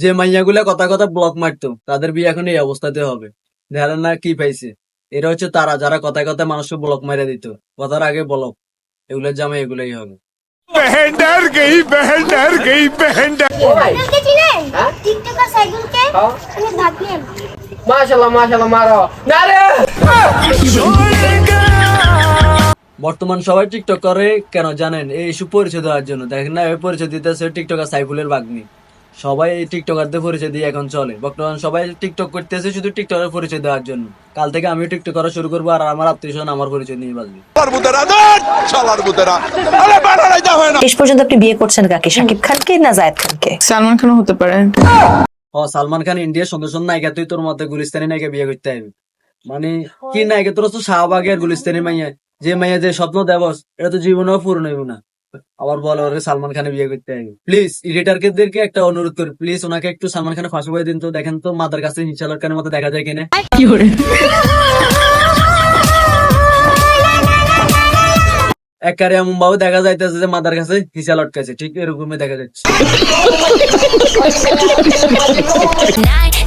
যে মাইয়াগুলা কথা কথা ব্লক মারতো তাদের বিয়ে এখন এই অবস্থাতে হবে। দেখা না কি পাইছে? এরা হচ্ছে তারা যারা কথা কথা মানুষকে ব্লক মারে দিত। কথার আগে ব্লক এগুলোর জামাই এগুলোই হবে। বর্তমান সবাই টিকটক করে কেন জানেন? এই ইস্যু পরিচয় দেওয়ার জন্য। দেখেন না পরিচয় দিতেছে টিকটকার সাইফুলের বাগ্নি সবাই এই টিকটকারদের পরিচয় দিয়ে এখন চলে। বর্তমান সবাই টিকটক করতেছে শুধু টিকটকের পরিচয় দেওয়ার জন্য। কাল থেকে আমিও টিকটক করা শুরু করব আর আমার আত্মীয় স্বজন আমার পরিচয় নিয়ে বাঁচবে না। শেষ পর্যন্ত আপনি বিয়ে করছেন কাকে? শাকিব খানকে না জায়েদ খানকে? সালমান খানও হতে পারে। ও সালমান খান ইন্ডিয়ার সুন্দর সুন্দর নায়িকা তুই তোর মধ্যে গুলিস্তানি নায়িকা বিয়ে করতে হবে মানে কি নায়িকা? তোর তো শাহবাগের গুলিস্তানি মাইয়া। যে মাইয়া যে স্বপ্ন দেবস এটা তো জীবনেও পূরণ হইব না। আবার বলে ওরে সালমান খানে বিয়ে করতে হবে প্লিজ এডিটারকে একটা অনুরোধ করি। প্লিজ ওনাকে একটু সালমান খানে ফাঁসি করে দিন তো। দেখেন তো মাদার কাছে হিচালার খানের মতো দেখা যায় কিনা। একবারে এমন ভাবে দেখা যাইতেছে যে মাদার কাছে হিসা লটকাছে ঠিক এরকমই দেখা যাচ্ছে।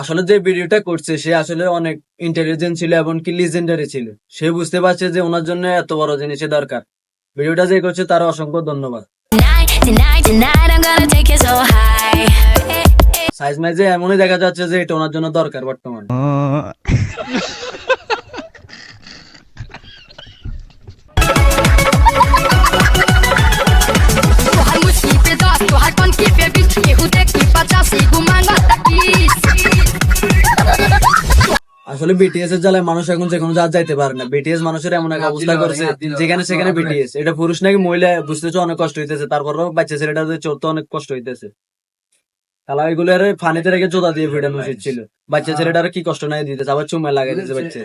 আসলে যে ভিডিওটা করছে, সে আসলে অনেক ইন্টেলিজেন্ট ছিল এবং কি লিজেন্ডারি ছিল। সে বুঝতে পারছে যে ওনার জন্য এত বড় জিনিসের দরকার। ভিডিওটা যে করছে, তার অসংখ্য ধন্যবাদ. সাইজ মাইজে এমনই দেখা যাচ্ছে যে এটা ওনার জন্য দরকার বর্তমানে। আসলে বিটিএস এর জ্বালায় মানুষ এখন যে কোনো জায়গায় যাইতে পারে না। বিটিএস মানুষের এমন এক অবস্থা করছে যেখানে সেখানে বিটিএস এটা পুরুষ নাকি মহিলা বুঝতেছে অনেক কষ্ট হইতেছে। তারপরও বাচ্চা ছেলেটা চলতে অনেক কষ্ট হইতেছে। তাহলে এগুলো ফানিতে রেখে জোতা দিয়ে ফিটানো উচিত ছিল। বাচ্চা ছেলেটার কি কষ্ট নাই দিতেছে আবার চুমা লাগাই দিতেছে বাচ্চা